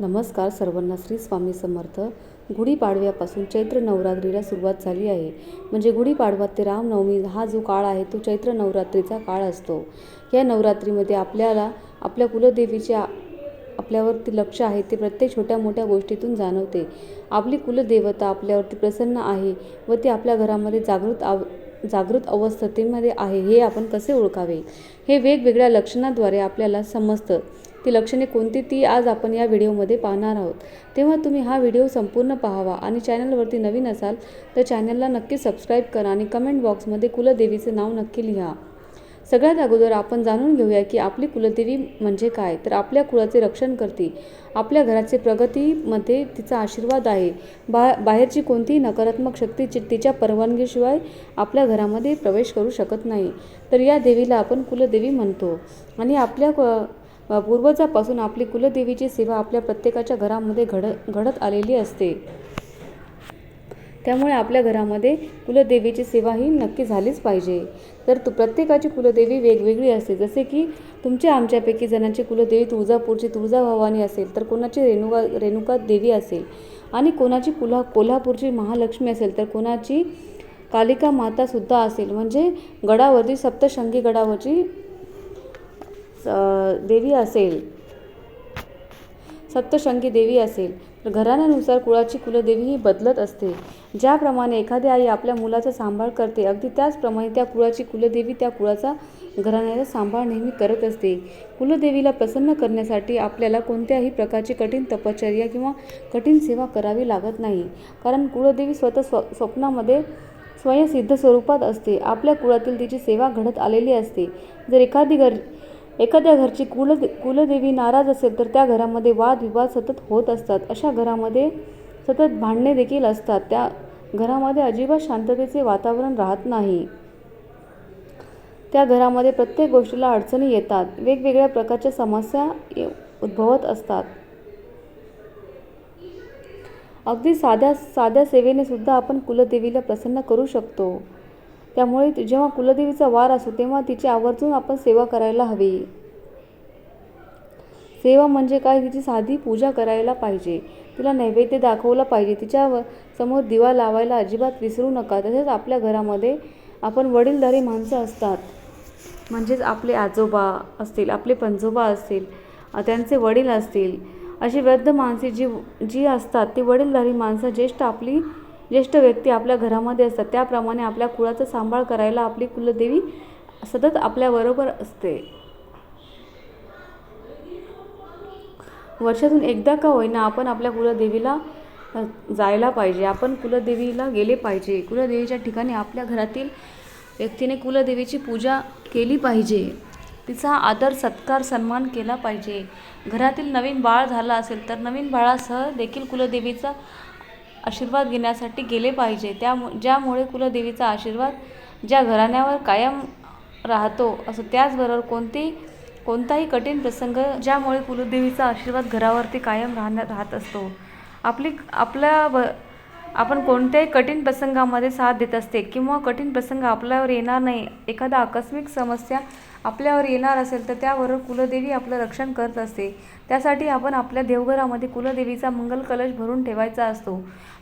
नमस्कार सर्वांना श्री स्वामी समर्थ. गुढीपाडव्यापासून चैत्र नवरात्रीला सुरुवात झाली आहे. म्हणजे गुढीपाडवा ते रामनवमी हा जो काळ आहे तो चैत्र नवरात्रीचा काळ असतो. या नवरात्रीमध्ये आपल्याला आपल्या कुलदेवीच्या आपल्यावरती लक्ष आहे ते प्रत्येक छोट्या मोठ्या गोष्टीतून जाणवते. आपली कुलदेवता आपल्यावरती प्रसन्न आहे व ती आपल्या घरामध्ये जागृत आव जागृत अवस्थेमध्ये आहे हे आपण कसे ओळखावे? हे वेगवेगळ्या लक्षणाद्वारे आपल्याला समजतं. ती लक्षणे कोणती ती आज आपण या व्हिडिओमध्ये पाहणार आहोत. तेव्हा तुम्ही हा व्हिडिओ संपूर्ण पाहावा आणि चॅनलवरती नवीन असाल तर चॅनलला नक्की सबस्क्राईब करा आणि कमेंट बॉक्समध्ये कुलदेवीचे नाव नक्की लिहा. सगळ्यात अगोदर आपण जाणून घेऊया की आपली कुलदेवी म्हणजे काय? तर आपल्या कुळाचे रक्षण करते. आपल्या घराचे प्रगतीमध्ये तिचा आशीर्वाद आहे. बा बाहेरची कोणतीही नकारात्मक शक्ती चि तिच्या परवानगीशिवाय आपल्या घरामध्ये प्रवेश करू शकत नाही. तर या देवीला आपण कुलदेवी म्हणतो. आणि आपल्या क- पूर्वजापासून आपली कुलदेवीची सेवा आपल्या प्रत्येकाच्या घरामध्ये घड घडत आलेली असते. त्यामुळे आपल्या घरामध्ये कुलदेवीची सेवा ही नक्की झालीच पाहिजे. तर तू प्रत्येकाची कुलदेवी वेगवेगळी असते. जसे की तुमच्या आमच्यापैकी जणांची कुलदेवी तुळजापूरची तुळजाभवानी असेल तर कोणाची रेणुका रेणुका देवी असेल आणि कोणाची कुला कोल्हापूरची महालक्ष्मी असेल तर कोणाची कालिका मातासुद्धा असेल. म्हणजे गडावरती सप्तशृंगी गडावरची देवी असेल सप्तशंगी देवी असेल तर घराण्यानुसार कुळाची कुलदेवी ही बदलत असते. ज्याप्रमाणे एखादी आई आपल्या मुलाचा सांभाळ करते अगदी त्याचप्रमाणे त्या कुळाची कुलदेवी त्या कुळाचा घराण्याचा सांभाळ नेहमी करत असते. कुलदेवीला प्रसन्न करण्यासाठी आपल्याला कोणत्याही प्रकारची कठीण तपश्चर्या किंवा कठीण सेवा करावी लागत नाही. कारण कुलदेवी स्वतः स्व स्वप्नामध्ये स्वयंसिद्ध स्वरूपात असते. आपल्या कुळातील तिची सेवा घडत आलेली असते. जर एखादी घर एखाद्या घरची कुल कुलदेवी नाराज असेल तर त्या घरामध्ये वादविवाद सतत होत असतात. अशा घरामध्ये सतत भांडणे देखील असतात. त्या घरामध्ये अजिबात शांततेचे वातावरण राहत नाही. त्या घरामध्ये प्रत्येक गोष्टीला अडचणी येतात. वेगवेगळ्या प्रकारच्या समस्या उद्भवत असतात. अगदी साध्या साध्या सेवेने सुद्धा आपण कुलदेवीला प्रसन्न करू शकतो. त्यामुळे जेव्हा कुलदेवीचा वार असतो तेव्हा तिची आवर्जून आपण सेवा करायला हवी. सेवा म्हणजे काय? तिची साधी पूजा करायला पाहिजे. तिला नैवेद्य दाखवला पाहिजे. तिच्या समोर दिवा लावायला अजिबात विसरू नका. तसेच आपल्या घरामध्ये आपण वडीलधारी माणसं असतात. म्हणजेच आपले आजोबा असतील आपले पंजोबा असतील त्यांचे वडील असतील अशी वृद्ध माणसे जी जी असतात ती वडीलधारी माणसं ज्येष्ठ आपली ज्येष्ठ व्यक्ती आपल्या घरामध्ये असतात त्याप्रमाणे आपल्या कुळाचा सांभाळ करायला आपली कुलदेवी सतत आपल्याबरोबर असते. वर्षातून एकदा का होईना आपण आपल्या कुलदेवीला जायला पाहिजे. आपण कुलदेवीला गेले पाहिजे. कुलदेवीच्या ठिकाणी आपल्या घरातील व्यक्तीने कुलदेवीची पूजा केली पाहिजे. तिचा आदर सत्कार सन्मान केला पाहिजे. घरातील नवीन बाळ झाला असेल तर नवीन बाळासह देखील कुलदेवीचा आशीर्वाद घेण्यासाठी गेले पाहिजे. त्यामु ज्यामुळे कुलदेवीचा आशीर्वाद ज्या घराण्यावर कायम राहतो असं त्याचबरोबर कोणती कोणताही कठीण प्रसंग ज्यामुळे कुलदेवीचा आशीर्वाद घरावरती कायम राहण्या राहत असतो. आपली आपल्या ब आपण कोणत्याही कठीण प्रसंगामध्ये साथ देत असते किंवा कठीण प्रसंग आपल्यावर येणार नाही एखादा आकस्मिक समस्या आपल्यावर येणार असेल तर त्याबरोबर कुलदेवी आपलं रक्षण करत असते. त्यासाठी आपण आपल्या देवघरामध्ये कुलदेवीचा मंगल कलश भरून ठेवायचा असतो.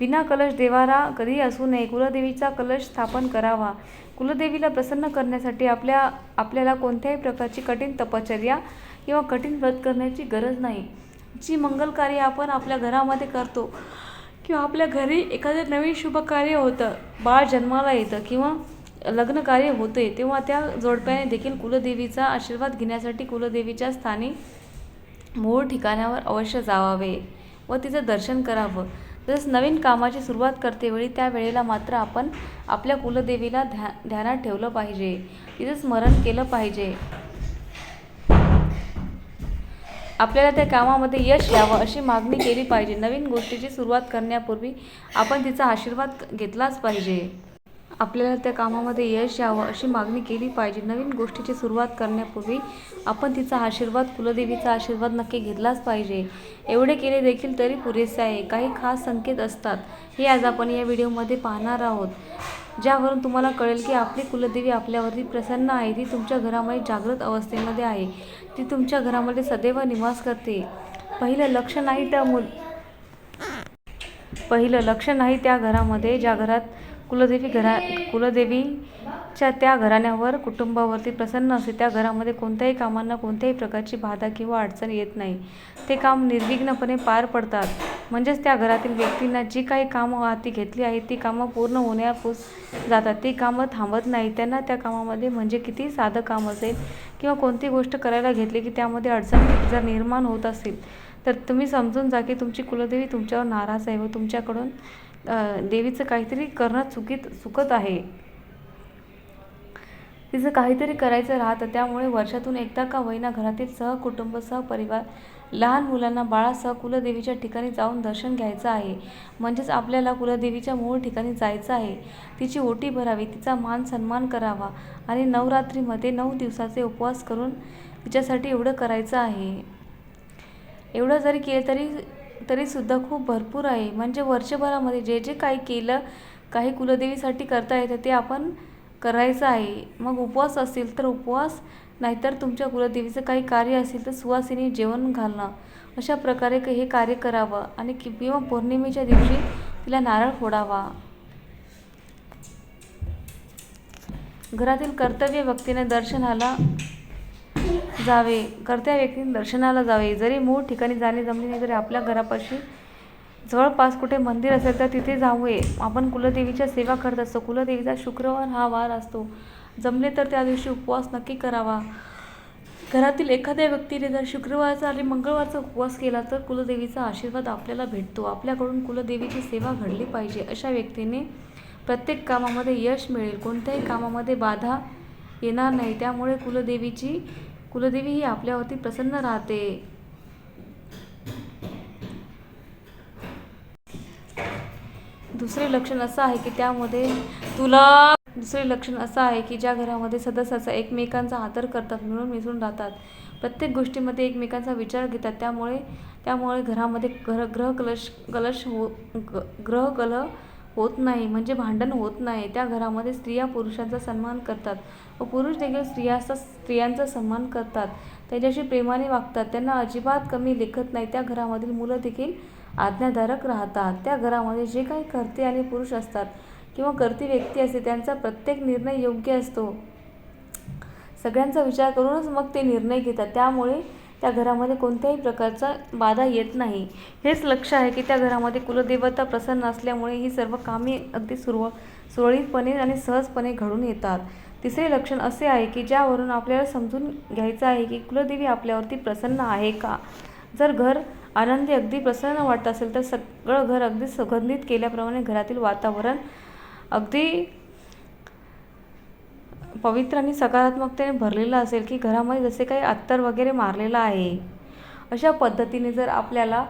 विना कलश देवारा कधीही असू नये कुलदेवीचा कलश स्थापन करावा. कुलदेवीला प्रसन्न करण्यासाठी आपल्या आपल्याला कोणत्याही प्रकारची कठीण तपश्चर्या किंवा कठीण व्रत करण्याची गरज नाही. जी मंगल कार्य आपण आपल्या घरामध्ये करतो किंवा आपल्या घरी एखादं नवीन शुभकार्य होतं बाळ जन्माला येतं किंवा लग्न कार्य होते तेव्हा त्या जोडप्याने देखील कुलदेवीचा आशीर्वाद घेण्यासाठी कुलदेवीच्या स्थानी मूळ ठिकाणावर अवश्य जावावे व तिचं दर्शन करावं. तसंच नवीन कामाची सुरुवात करतेवेळी त्यावेळेला त्या वेळेला मात्र आपण आपल्या कुलदेवीला ध्या ध्यानात ठेवलं पाहिजे. तिचं स्मरण केलं पाहिजे. आपल्याला त्या कामामध्ये यश यावं अशी मागणी केली पाहिजे. नवीन गोष्टीची सुरुवात करण्यापूर्वी आपण तिचा आशीर्वाद घेतलाच पाहिजे. आपल्याला त्या कामामध्ये यश यावं अशी मागणी केली पाहिजे. नवीन गोष्टीची सुरुवात करण्यापूर्वी आपण तिचा आशीर्वाद कुलदेवीचा आशीर्वाद नक्की घेतलाच पाहिजे. एवढे केले देखील तरी पुरेसे आहे. काही खास संकेत असतात. हे आज आपण या व्हिडिओमध्ये पाहणार आहोत. ज्यावरून तुम्हाला कळेल की आपली कुलदेवी आपल्यावरती प्रसन्न आहे. ती तुमच्या घरामध्ये जागृत अवस्थेमध्ये आहे. ती तुमच्या घरामध्ये सदैव निवास करते. पहिलं लक्ष नाही त्या मुल पहिलं लक्ष नाही त्या घरामध्ये ज्या घरात कुलदेवी घरा कुलदेवीच्या त्या घराण्यावर कुटुंबावरती प्रसन्न असते त्या घरामध्ये कोणत्याही कामांना कोणत्याही प्रकारची बाधा किंवा अडचण येत नाही. ते काम निर्विघ्नपणे पार पडतात. म्हणजेच त्या घरातील व्यक्तींना जी काही कामं हाती घेतली आहेत ती कामं पूर्ण होण्यापूस जातात. ती कामं थांबत नाही त्यांना त्या कामामध्ये म्हणजे किती साधं काम असेल किंवा कोणती गोष्ट करायला घेतली की त्यामध्ये अडचण जर निर्माण होत असेल तर तुम्ही समजून जा की तुमची कुलदेवी तुमच्यावर नाराज आहे व तुमच्याकडून देवीचं काहीतरी करणं चुकीत चुकत आहे. तिचं काहीतरी करायचं राहतं त्यामुळे वर्षातून एकदा का होईना घरातील सहकुटुंब सहपरिवार लहान मुलांना बाळासह कुलदेवीच्या ठिकाणी जाऊन दर्शन घ्यायचं आहे. म्हणजेच आपल्याला कुलदेवीच्या मूळ ठिकाणी जायचं आहे. तिची ओटी भरावी तिचा मान सन्मान करावा आणि नवरात्रीमध्ये नऊ दिवसाचे उपवास करून तिच्यासाठी एवढं करायचं आहे. एवढं जरी केलं तरी तरीसुद्धा खूप भरपूर आहे. म्हणजे वर्षभरामध्ये जे जे काही केलं काही कुलदेवीसाठी करता येतं ते आपण करायचं आहे. मग उपवास असेल तर उपवास नाहीतर तुमच्या कुलदेवीचं काही कार्य असेल तर सुवासिनी जेवण घालणं. अशा प्रकारे हे कार्य करावं आणि किंवा पौर्णिमेच्या दिवशी तिला नारळ फोडावा. घरातील कर्तव्य व्यक्तीने दर्शनाला जावे. कर्त्या व्यक्तीने दर्शनाला जावे. जरी मूळ ठिकाणी जाणे जमले नाही तरी आपल्या घरापाशी जवळपास कुठे मंदिर असेल तर तिथे जाऊये. आपण कुलदेवीच्या सेवा करत असतो. कुलदेवीचा शुक्रवार हा वार असतो. जमले तर त्या दिवशी उपवास नक्की करावा. घरातील एखाद्या व्यक्तीने जर शुक्रवारचा आणि मंगळवारचा उपवास केला तर कुलदेवीचा आशीर्वाद आपल्याला भेटतो. आपल्याकडून कुलदेवीची सेवा घडली पाहिजे अशा व्यक्तीने प्रत्येक कामामध्ये यश मिळेल. कोणत्याही कामामध्ये बाधा येणार नाही. त्यामुळे कुलदेवीची कुलदेवी ही आपल्यावरती प्रसन्न राहते. दुसरे लक्षण असं आहे की त्यामध्ये तुला दुसरे लक्षण असं आहे की ज्या घरामध्ये सदस्याचा एकमेकांचा आदर करतात मिळून मिसळून राहतात. प्रत्येक गोष्टीमध्ये एकमेकांचा विचार घेतात. त्यामुळे त्यामुळे घरामध्ये ग्रह ग्रह कलश कलश हो ग- ग्रह कलह होत नाही म्हणजे भांडण होत नाही. त्या घरामध्ये स्त्रिया पुरुषांचा सन्मान करतात व पुरुष देखील स्त्रियाचा स्त्रियांचा सन्मान करतात. त्यांच्याशी प्रेमाने वागतात. त्यांना अजिबात कमी लेखत नाही. त्या घरामधील मुलं देखील आज्ञाधारक राहतात. त्या घरामध्ये जे काही कर्ते आणि पुरुष असतात किंवा कर्ती व्यक्ती असते त्यांचा प्रत्येक निर्णय योग्य असतो. सगळ्यांचा विचार करूनच मग ते निर्णय घेतात. त्यामुळे त्या घरामध्ये कोणत्याही प्रकारचा बाधा येत नाही. हेच लक्ष आहे की त्या घरामध्ये कुलदेवता प्रसन्न असल्यामुळे ही सर्व कामे अगदी सुरव सुरळीतपणे आणि सहजपणे घडून येतात. तिसरे लक्षण असे आहे की ज्यावरून आपल्याला समजून घ्यायचं आहे की कुलदेवी आपल्यावरती प्रसन्न आहे का? जर घर आनंदी अगदी प्रसन्न वाटत असेल तर सगळं घर अगदी सुगंधित केल्याप्रमाणे घरातील वातावरण अगदी पवित्र आणि सकारात्मकतेने भरलेलं असेल की घरामध्ये जसे काही अत्तर वगैरे मारलेलं आहे अशा पद्धतीने जर आपल्याला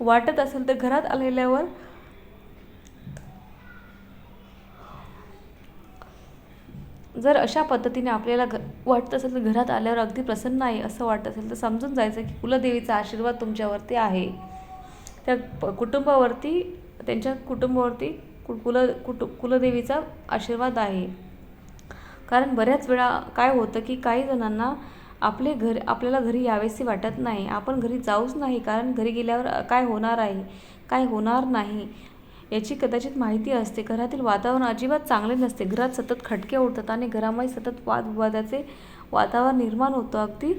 वाटत असेल तर घरात आलेल्यावर जर अशा पद्धतीने आपल्याला घ वाटत असेल तर घरात आल्यावर अगदी प्रसन्न आहे असं वाटत असेल तर समजून जायचं की कुलदेवीचा आशीर्वाद तुमच्यावरती आहे. त्या कुटुंबावरती त्यांच्या कुटुंबावरती कुल कुट कुलदेवीचा आशीर्वाद आहे. कारण बऱ्याच वेळा काय होतं की काही जणांना आपले घर आपल्याला घरी यावेसे वाटत नाही. आपण घरी जाऊच नाही कारण घरी गेल्यावर काय होणार आहे? काय होणार नाही? याची कदाचित माहिती असते. घरातील वातावरण अजिबात चांगले नसते. घरात सतत खटके उडतात आणि घरामध्ये सतत वादविवादाचे वातावरण निर्माण होतं अगदी.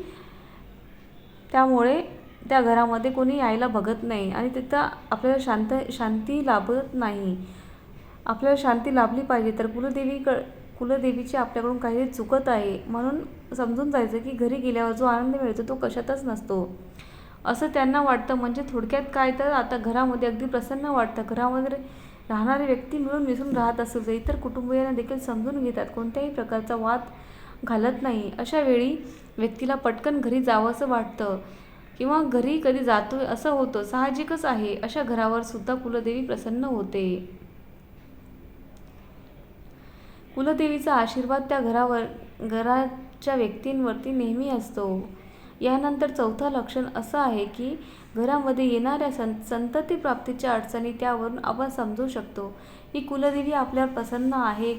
त्यामुळे त्या घरामध्ये कोणी यायला बघत नाही आणि तिथं आपल्याला शांत शांती लाभत नाही. आपल्याला शांती लाभली पाहिजे तर कुलदेवीक कुलदेवीची आपल्याकडून काहीतरी चुकत आहे. म्हणून समजून जायचं की घरी गेल्यावर जो आनंद मिळतो तो कशातच नसतो. असं त्यांना वाटतं. म्हणजे थोडक्यात काय तर आता घरामध्ये अगदी प्रसन्न वाटतं. घरामध्ये राहणारी व्यक्ती मिळून मिसळून राहत असेल तर इतर कुटुंबियांना देखील समजून घेतात. कोणत्याही प्रकारचा वाद घालत नाही. अशा वेळी व्यक्तीला पटकन घरी जावंसं वाटतं. किंवा घरी कधी जातोय असं होतं. साहजिकच आहे. अशा घरावर सुद्धा कुलदेवी प्रसन्न होते. कुलदेवीचा आशीर्वाद त्या घरावर घराच्या व्यक्तींवरती नेहमी असतो. यानंतर चौथा लक्षण असं आहे की घरामध्ये येणाऱ्या सं संतती प्राप्तीच्या अडचणी त्यावरून आपण समजू शकतो. ही कुलदेवी आपल्यावर प्रसन्न आहे.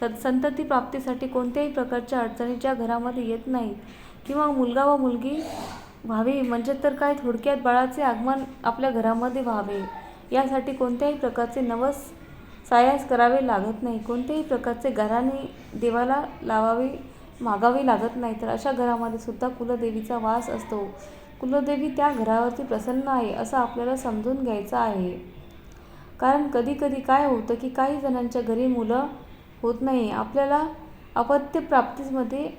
स संतती प्राप्तीसाठी कोणत्याही प्रकारच्या अडचणी ज्या घरामध्ये येत नाहीत किंवा मुलगा व मुलगी व्हावे म्हणजे तर काय थोडक्यात बाळाचे आगमन आपल्या घरामध्ये व्हावे यासाठी कोणत्याही प्रकारचे नवस सायास करावे लागत नाही. कोणत्याही प्रकारचे घराने देवाला लावावे मागावे लागत नाही. तर अशा घरामध्ये सुद्धा कुलदेवीचा वास असतो. कुलदेवी त्या घरावरती प्रसन्न आहे असं आपल्याला समजून घ्यायचं आहे. कारण कधीकधी काय होतं की काही जणांच्या घरी मुलं होत नाही. आपल्याला अपत्य प्राप्तीमध्ये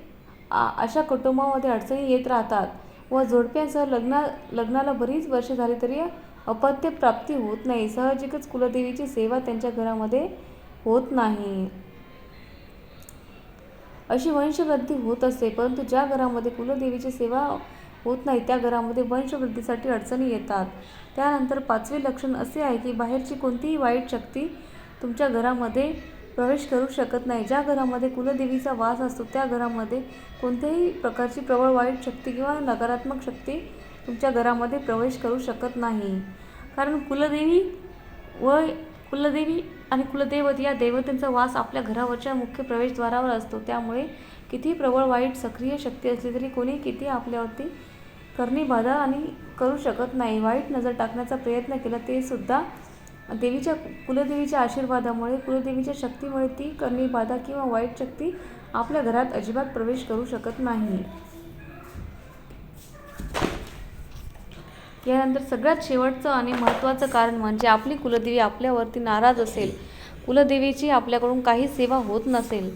आ- अशा कुटुंबामध्ये अडचणी येत राहतात. व जोडप्यांसह लग्ना लग्नाला बरीच वर्ष झाली तरी अपत्य प्राप्ती होत नाही. साहजिकच कुलदेवीची सेवा त्यांच्या घरामध्ये होत नाही. अशी वंशवृद्धी होत असते परंतु ज्या घरामध्ये कुलदेवीची सेवा होत नाही त्या घरामध्ये वंशवृद्धीसाठी अडचणी येतात. त्यानंतर पाचवे लक्षण असे आहे की बाहेरची कोणतीही वाईट शक्ती तुमच्या घरामध्ये प्रवेश करू शकत नाही. ज्या घरामध्ये कुलदेवीचा वास असतो त्या घरामध्ये कोणत्याही प्रकारची प्रबळ वाईट शक्ती किंवा नकारात्मक शक्ती तुमच्या घरामध्ये प्रवेश करू शकत नाही. कारण कुलदेवी व कुलदेवी आणि कुलदैवत या देवतेंचा वास आपल्या घरावरच्या मुख्य प्रवेशद्वारावर असतो. त्यामुळे किती प्रबळ वाईट सक्रिय शक्ती असली तरी कोणी किती आपल्यावरती करणी बाधा आणि करू शकत नाही. वाईट नजर टाकण्याचा प्रयत्न केला ते सुद्धा देवीच्या कुलदेवीच्या आशीर्वादामुळे कुलदेवीच्या शक्तीमुळे ती करणी बाधा किंवा वाईट शक्ती आपल्या घरात अजिबात प्रवेश करू शकत नाही. यानंतर सगळ्यात शेवटचं आणि महत्त्वाचं कारण म्हणजे आपली कुलदेवी आपल्यावरती नाराज असेल. कुलदेवीची आपल्याकडून काही सेवा होत नसेल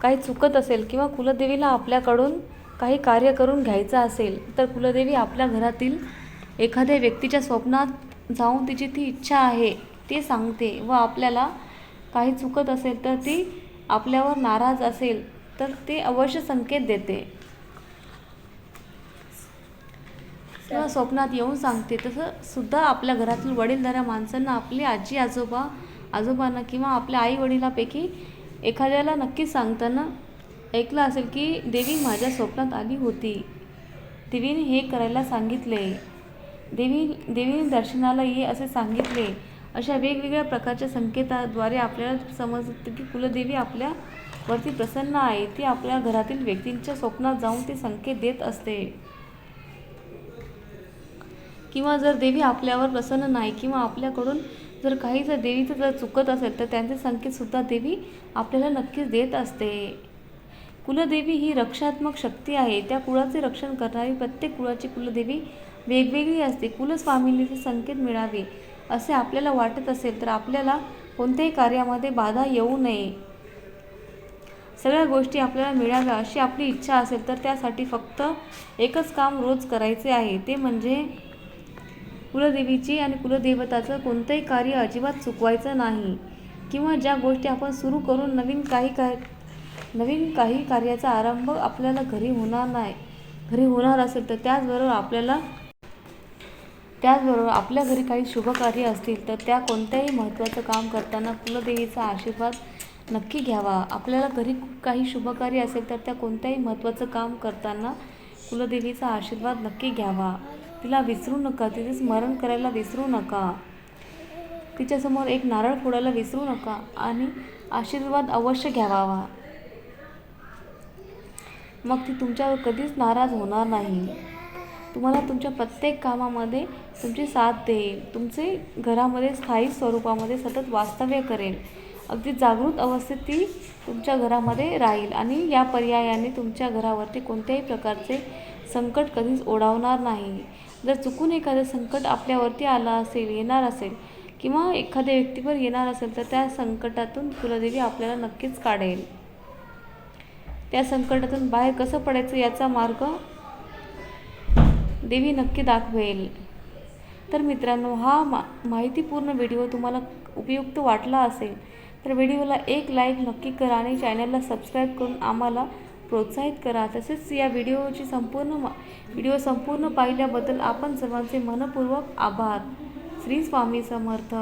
काही चुकत असेल किंवा कुलदेवीला आपल्याकडून काही कार्य करून घ्यायचं असेल तर कुलदेवी आपल्या घरातील एखाद्या व्यक्तीच्या स्वप्नात जाऊन तिची ती इच्छा आहे ते सांगते व आपल्याला काही चुकत असेल तर ती आपल्यावर नाराज असेल तर ते अवश्य संकेत देते. किंवा स्वप्नात येऊन सांगते. तसं सुद्धा आपल्या घरातील वडीलधाऱ्या माणसांना आपली आजी आजोबा आजोबांना किंवा आपल्या आई वडिलापैकी एखाद्याला नक्कीच सांगताना ऐकलं असेल की देवी माझ्या स्वप्नात आली होती. देवीने हे करायला सांगितले. देवी देवीने दर्शनाला ये असे सांगितले. अशा वेगवेगळ्या प्रकारच्या संकेताद्वारे आपल्याला समजतं की कुलदेवी आपल्या वरती प्रसन्न आहे. ती आपल्या घरातील व्यक्तींच्या स्वप्नात जाऊन ते संकेत देत असते. किंवा जर देवी आपल्यावर प्रसन्न नाही किंवा आपल्याकडून जर काही जर देवीचं जर चुकत असेल तर त्यांचे संकेतसुद्धा देवी आपल्याला नक्कीच देत असते. कुलदेवी ही रक्षात्मक शक्ती आहे. त्या कुळाचे रक्षण करणारी प्रत्येक कुळाची कुलदेवी वेगवेगळी असते. कुलस्वामिनीचे संकेत मिळावे असे आपल्याला वाटत असेल तर आपल्याला कोणत्याही कार्यामध्ये बाधा येऊ नये. सगळ्या गोष्टी आपल्याला मिळाव्या अशी आपली इच्छा असेल तर त्यासाठी फक्त एकच काम रोज करायचे आहे. ते म्हणजे कुलदेवीची आणि कुलदेवताचं कोणतंही कार्य अजिबात चुकवायचं नाही. किंवा ज्या गोष्टी आपण सुरू करून नवीन काही काय नवीन काही कार्याचा आरंभ आपल्याला घरी होणार नाही घरी होणार असेल तर त्याचबरोबर आपल्याला त्याचबरोबर आपल्या घरी काही शुभकार्य असतील तर त्या कोणत्याही महत्त्वाचं काम करताना कुलदेवीचा आशीर्वाद नक्की घ्यावा. आपल्याला घरी काही शुभकार्य असेल तर त्या कोणत्याही महत्त्वाचं काम करताना कुलदेवीचा आशीर्वाद नक्की घ्यावा. तिला विसरू नका तिचे स्मरण करायला विसरू नका. तिच्यासमोर एक नारळ फोडायला विसरू नका आणि आशीर्वाद अवश्य घ्यावा. मग ती तुमच्यावर कधीच नाराज होणार नाही. तुम्हाला तुमच्या प्रत्येक कामामध्ये तुमची साथ देईल. तुमचे घरामध्ये स्थायी स्वरूपामध्ये सतत वास्तव्य करेल. अगदी जागृत अवस्थेत ती तुमच्या घरामध्ये राहील आणि या पर्यायाने तुमच्या घरावरती कोणत्याही प्रकारचे संकट कधीच ओढावणार नाही. जर चुकून एखादं संकट आपल्यावरती आलं असेल येणार असेल किंवा एखाद्या व्यक्तीवर येणार असेल तर त्या संकटातून कुलदेवी आपल्याला नक्कीच काढेल. त्या संकटातून बाहेर कसं पडायचं याचा मार्ग देवी नक्की दाखवेल. तर मित्रांनो हा मा माहितीपूर्ण व्हिडिओ तुम्हाला उपयुक्त वाटला असेल तर व्हिडिओला एक लाईक नक्की करा आणि चॅनलला सबस्क्राईब करून आम्हाला प्रोत्साहित करा. तसेच या व्हिडिओची संपूर्ण मा व्हिडिओ संपूर्ण पाहिल्याबद्दल आपण सर्वांचे मनपूर्वक आभार. श्री स्वामी समर्थ.